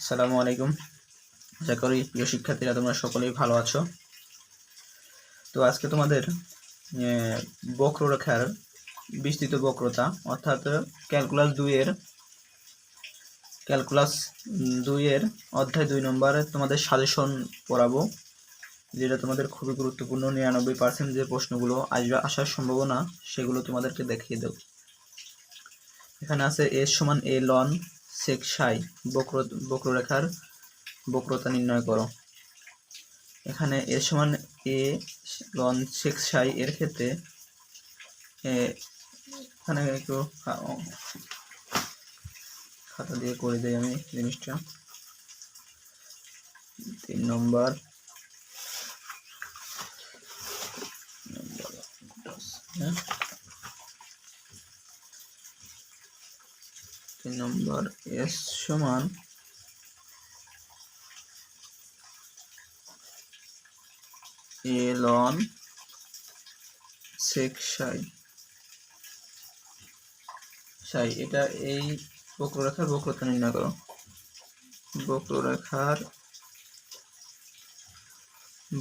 আসসালামু আলাইকুম। আশা করি প্রিয় শিক্ষার্থীরা তোমরা সকলেই ভালো আছো। তো আজকে তোমাদের বক্ররেখার বিস্তৃত বক্রতা, অর্থাৎ ক্যালকুলাস দুইয়ের ক্যালকুলাস দুইয়ের অধ্যায় দুই নম্বরে তোমাদের সাজেশন পড়াবো, যেটা তোমাদের খুবই গুরুত্বপূর্ণ, নিরানব্বই পার্সেন্ট যে প্রশ্নগুলো আসবে, আসার সম্ভাবনা সেগুলো তোমাদেরকে দেখিয়ে দেব। এখানে আছে এস সমান এ লন সেক সাই, বক্র বক্ররেখার বক্রতা নির্ণয় করো। এখানে এর সমান এ লন সেক সাই এর ক্ষেত্রে এখানে একটু খাতা দিয়ে করে দিই আমি জিনিসটা। তিন নম্বর। হ্যাঁ? তিন নম্বর এস সমান এ লন সেক সাই সাই এটা এই বক্ররেখার বক্রতা নির্ণয় করো। বক্ররেখার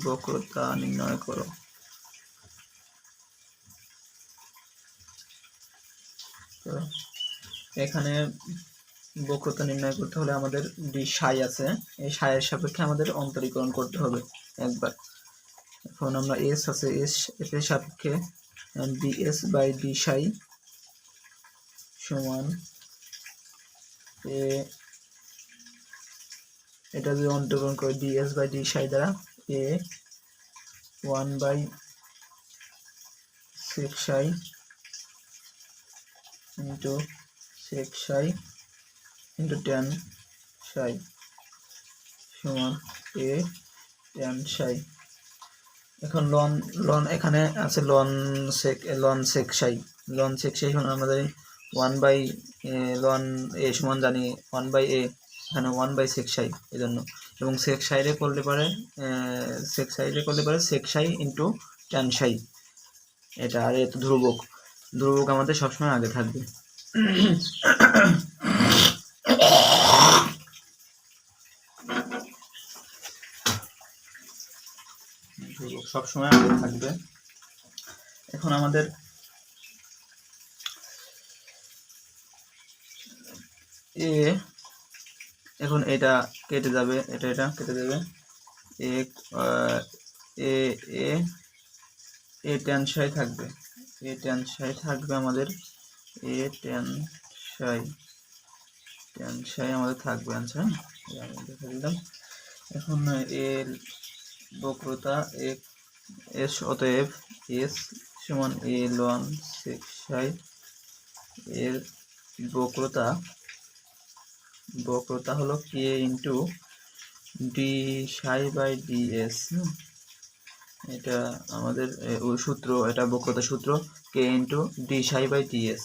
বক্রতা নির্ণয় করো। তো এখানে বক্রতা নির্ণয় করতে হলে আমাদের ডি সাই আছে। এই সাইয়ের সাপেক্ষে আমাদের অন্তরীকরণ করতে হবে একবার। এখন আমরা এস আছে এস এর সাপেক্ষে ডি এস বাই ডি সাই সমান এ এটা যদি অন্তরীকরণ করে D S by D psi দ্বারা A one by six psi into sec psi into tan psi সমান a tan psi এখন লন লন এখানে আছে লন সেক লন সেক সাই লন সেক সাই সমান আমাদের ওয়ান বাই লন এ সমান জানি ওয়ান বাই এ এখানে ওয়ান বাই সেক সাই এই জন্য এবং সেক সাইডে করলে পারে সেক সাইডে করলে পারে সেক সাই ইন্টু ট্যান সাই এটা আর এত ধ্রুবক। ধ্রুবক আমাদের সবসময় আগে থাকবে। সবসময় আগে থাকবে এখন আমাদের এ এখন এটা কেটে যাবে এটা এটা কেটে যাবে এ এ এ এ ট্যান সাই থাকবে এ ট্যান সাই থাকবে আমাদের এ ট্যান সাই ট্যান সাই আমাদের থাকবে আনসার আমি দেখে দিলাম এখন এর বক্রতা এক, এস অতএব এস সমান এ লন সিক্স সাই। এর বক্রতা বক্রতা হলো K into D psi by D S এটা আমাদের সূত্র, এটা বক্রতা সূত্র K into D psi by D S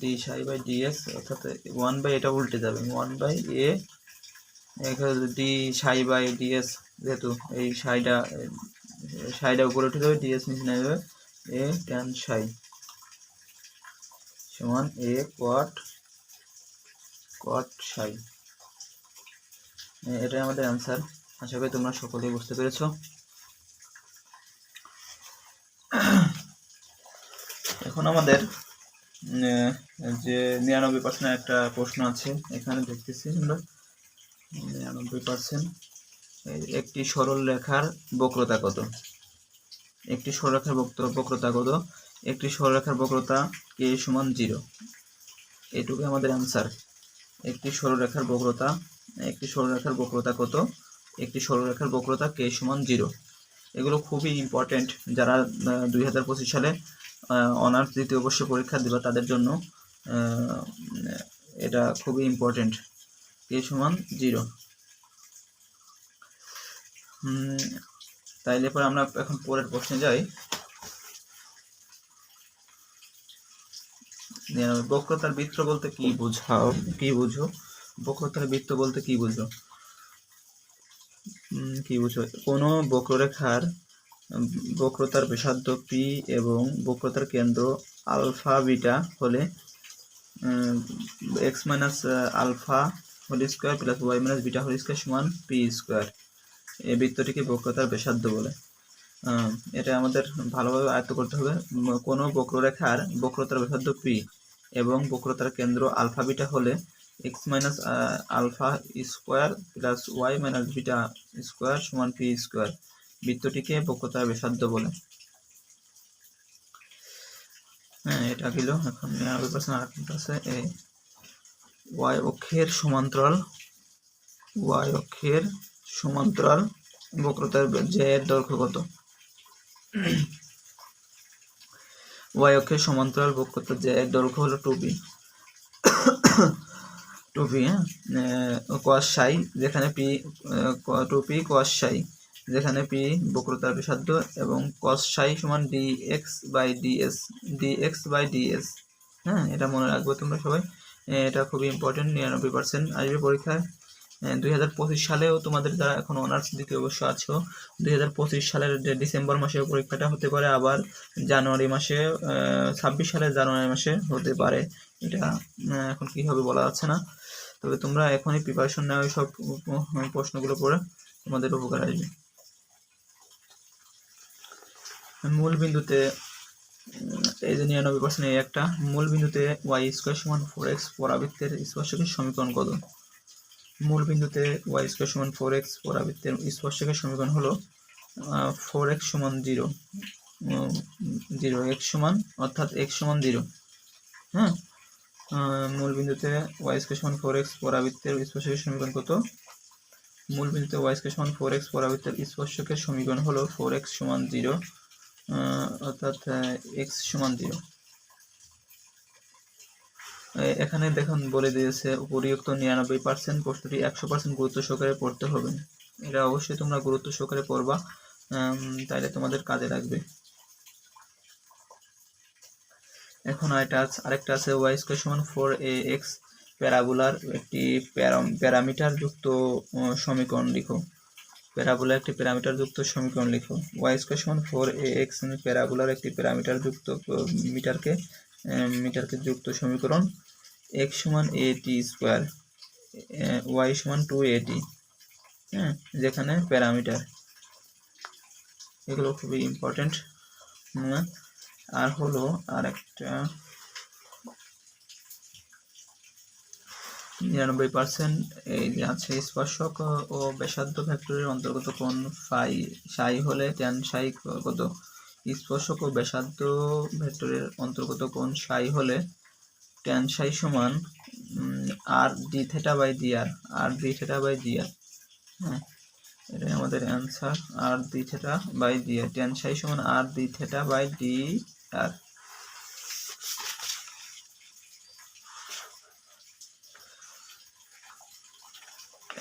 D psi by D S অর্থাৎ ওয়ান বাই এটা উল্টে যাবে। One by A D psi by DS যেহেতু এই সাইটা সাইটা উপরে উঠে যাবে ডিএস নিচে নেমে যাবে। এ ট্যান সাই সমান এ কোয়াট কোয়াট সাই। এটাই আমাদের অ্যান্সার আশা করি তোমরা সকলেই বুঝতে পেরেছ। এখন আমাদের যে নিরানব্বই পার্সেন্ট একটা প্রশ্ন আছে, এখানে দেখতেছি আমরা। নিরানব্বই পার্সেন্ট একটি সরল রেখার বক্রতা কত? একটি সরলরেখার বক্র- বক্রতা কত? একটি সরলরেখার বক্রতা কে সমান জিরো? এটুকু আমাদের অ্যান্সার। একটি সরলরেখার বক্রতা, একটি সরলরেখার বক্রতা কত? একটি সরলরেখার বক্রতা কে সমান জিরো? এগুলো খুবই ইম্পর্টেন্ট যারা দুই হাজার পঁচিশ সালে অনার্স দ্বিতীয় বর্ষ পরীক্ষা দিবা তাদের জন্য এটা খুবই ইম্পর্টেন্ট কে সমান জিরো তাইলে পরে আমরা এখন পরের প্রশ্নে যাই। বক্রতার বৃত্ত বলতে কি বুঝাও? কি বুঝো? বক্রতার বৃত্ত বলতে কি বুঝো? কি বুঝো? কোনো বক্ররেখার বক্রতার ব্যাসার্ধ পি এবং বক্রতার কেন্দ্র আলফা বিটা হলে X minus alpha whole square plus Y minus beta whole square সমান পি স্কোয়ার। এই বৃত্তটিকে বক্রতার ব্যাসার্ধ বলে। এটা আমাদের ভালোভাবে আয়ত্ত করতে হবে। কোনো বক্ররেখার বক্রতার ব্যাসার্ধ পি এবং বক্রতার কেন্দ্র আলফা বিটা হলে X minus alpha square plus Y minus beta square সমান পি স্কোয়ার। বৃত্তটিকে বক্রতার ব্যাসার্ধ বলে। হ্যাঁ এটা গেল এখন নিরানব্বই পার্সেন্ট আরেকটা আছে। এই ওয়াই অক্ষের সমান্তরাল ওয়াই অক্ষের সমান্তরাল বক্রতার যে এর দৈর্ঘ্য কত? ওয়াই অক্ষের সমান্তরাল বক্রতার যে এর দৈর্ঘ্য হলো টু বি টু পি হ্যাঁ? কোয়াস সাই যেখানে পি টু পি কোয়াস সাই যেখানে পি বক্রতার ব্যাসার্ধ এবং কস সাই সমান D X by DS D X by DS হ্যাঁ এটা মনে রাখবে তোমরা সবাই। এটা খুবই ইম্পর্টেন্ট নিরানব্বই পার্সেন্ট আসবে পরীক্ষায়। দুই হাজার পঁচিশ সালেও তোমাদের যারা এখন অনার্স দিতে অবশ্য আছো, দুই হাজার পঁচিশ সালের ডিসেম্বর মাসে পরীক্ষাটা হতে পারে, আবার জানুয়ারি মাসে ছাব্বিশ সালের জানুয়ারি মাসে হতে পারে। এটা এখন কি হবে বলা যাচ্ছে না। তবে তোমরা এখনই প্রিপারেশন নাও সব প্রশ্নগুলো পড়ে। তোমাদের উপকার আসবে। মূল বিন্দুতে এই যে নিরানব্বই পার্সেন্ট এই একটা মূল বিন্দুতে ওয়াই স্কোয়ার সমান ফোর এক্স পরাবৃত্তের স্পর্শকের সমীকরণ কত? মূল বিন্দুতে ওয়াই স্কোয়ার সমান ফোর এক্স পরাবৃত্তের স্পর্শকের সমীকরণ হলো ফোর এক্স সমান জিরো জিরো এক্স সমান, অর্থাৎ এক্স সমান জিরো হ্যাঁ? মূল বিন্দুতে ওয়াই স্কোয়ার সমান ফোর এক্স পরাবৃত্তের স্পর্শকের সমীকরণ কত? মূল বিন্দুতে ওয়াই স্কোয়ার সমান ফোর এক্স পরাবৃত্তের স্পর্শকের সমীকরণ হলো ফোর এক্স সমান জিরো অর্থাৎ এক্স সমান জিরো এখানে দেখুন, বলে দিয়েছে, উপরিউক্ত নিরানব্বই পার্সেন্ট প্রশ্নটি একশো পার্সেন্ট গুরুত্ব সহকারে পড়তে হবে। এটা অবশ্যই তোমরা গুরুত্ব সহকারে পড়বা তাইলে তোমাদের কাজে লাগবে। এখন আরেকটা আছে আরেকটা আছে ওয়াই স্কোয়ার সমান ফোর এ এক্স প্যারাবোলার, একটি প্যারাম- প্যারামিটার যুক্ত সমীকরণ লিখো। প্যারাবোলা একটি প্যারামিটার যুক্ত সমীকরণ লিখো। ওয়াই স্কোয়ার সমান ফোর এ এক্স প্যারাবোলার একটি প্যারামিটার যুক্ত মিটারকে মিটারকে যুক্ত সমীকরণ। এক্স সমান এ টি স্কোয়ার ওয়াই সমান টু এ টি হ্যাঁ যেখানে প্যারামিটার। এগুলো খুবই ইম্পর্টেন্ট আর হলো আর একটা নিরানব্বই পার্সেন্ট এই যে আছে স্পর্শক ও ব্যাসার্ধ ভেক্টরের অন্তর্গত কোন ফাই, সাই হলে ট্যান সাই কত? স্পর্শক ও ব্যাসার্ধ ভেক্টরের অন্তর্গত কোন সাই হলে ট্যান সাই সমান r d theta by d r r d theta by d r হ্যাঁ এটাই আমাদের answer r d theta by d r tan psi সমান r d theta by d r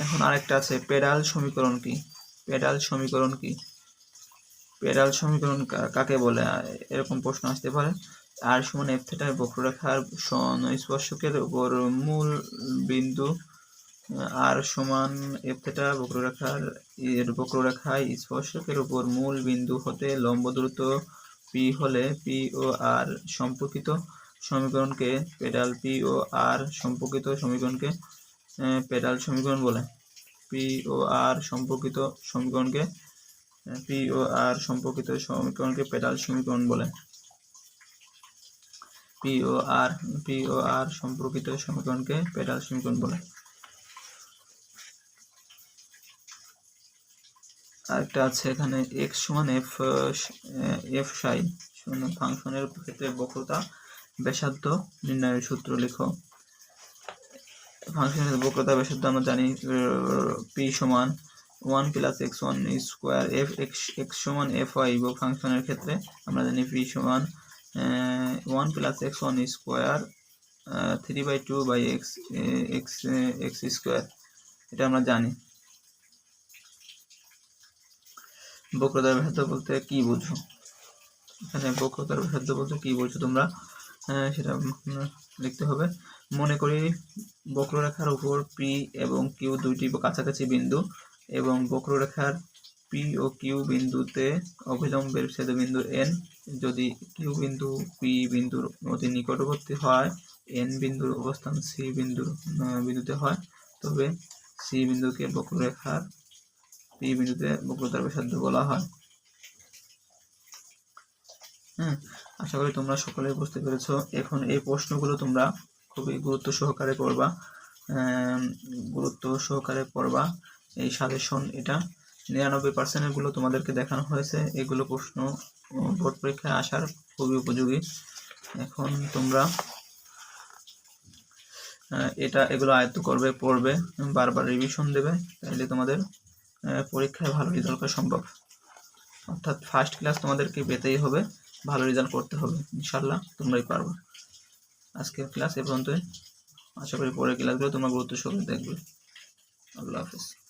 এখন আরেকটা আছে, পেডাল সমীকরণ কি? পেডাল সমীকরণ কি? পেডাল সমীকরণ কাকে বলে? এরকম প্রশ্ন আসতে পারে। আর সমান এফ থেটার বক্ররেখার স্পর্শকের উপর মূল বিন্দু, আর সমান এফ থেটা বক্ররেখার এর বক্ররেখায় স্পর্শকের উপর মূল বিন্দু হতে লম্ব দূরত্ব পি হলে পি ও আর সম্পর্কিত সমীকরণকে, পেডাল পি ও আর সম্পর্কিত সমীকরণকে পেডাল সমীকরণ বলে। পি আর সম্পর্কিত সমীকরণকে পি আর সম্পর্কিত সমীকরণকে পেডাল সমীকরণ বলে। পি ও আর সম্পর্কিত সমীকরণকে পেডাল সমীকরণ বলে। আরেকটা আছে এখানে এক্স সমান এফ এফ সাই ফাংশনের ক্ষেত্রে বক্রতা ব্যাসার্ধ নির্ণয়ের সূত্র লেখো। ফাংশনের বক্রতা ব্যাসার্ধ আমরা জানি পি সমান one plus x one square f x x সমান এফ ওয়াই ফাংশনের ক্ষেত্রে আমরা জানি পি সমান one plus x one square three by two by x x x square এটা আমরা জানি। বক্রতার ব্যাসার্ধ বলতে কি বুঝো? এখানে বক্রতার ব্যাসার্ধ বলতে কি বলছো তোমরা? সেটা লিখতে হবে। মনে করি বক্ররেখার উপর পি এবং কিউ দুইটি কাছাকাছি বিন্দু এবং বক্ররেখার পি ও কিউ বিন্দুতে অবিলম্বের ছেদবিন্দু এন যদি কিউ বিন্দু পি বিন্দুর অতি নিকটবর্তী হয় এন বিন্দুর অবস্থান সি বিন্দুর বিন্দুতে হয়, তবে সি বিন্দুকে বক্ররেখার পি বিন্দুতে বক্রতার ব্যাসার্ধ বলা হয়। হ্যাঁ আশা করি তোমরা সকলেই বুঝতে পেরেছ। এখন এই প্রশ্নগুলো তোমরা খুবই গুরুত্ব সহকারে পড়বা। গুরুত্ব সহকারে পড়বা। এই সাজেশন এটা। নিরানব্বই পার্সেন্টেরগুলো তোমাদেরকে দেখানো হয়েছে। এগুলো প্রশ্ন বোর্ড পরীক্ষায় আসার খুবই উপযোগী। এখন তোমরা এটা, এগুলো আয়ত্ত করবে, পড়বে, বারবার রিভিশন দেবে। তাহলে তোমাদের পরীক্ষায় ভালো রেজাল্ট করা সম্ভব। অর্থাৎ ফার্স্ট ক্লাস তোমাদেরকে পেতেই হবে। ভালো রেজাল্ট করতে হবে ইনশাল্লাহ তোমরাই পারবে। আজকের ক্লাস এ পর্যন্তই। আশা করি পরের ক্লাসগুলো তোমরা গুরুত্ব সহকারে দেখবে। আল্লাহ হাফিজ।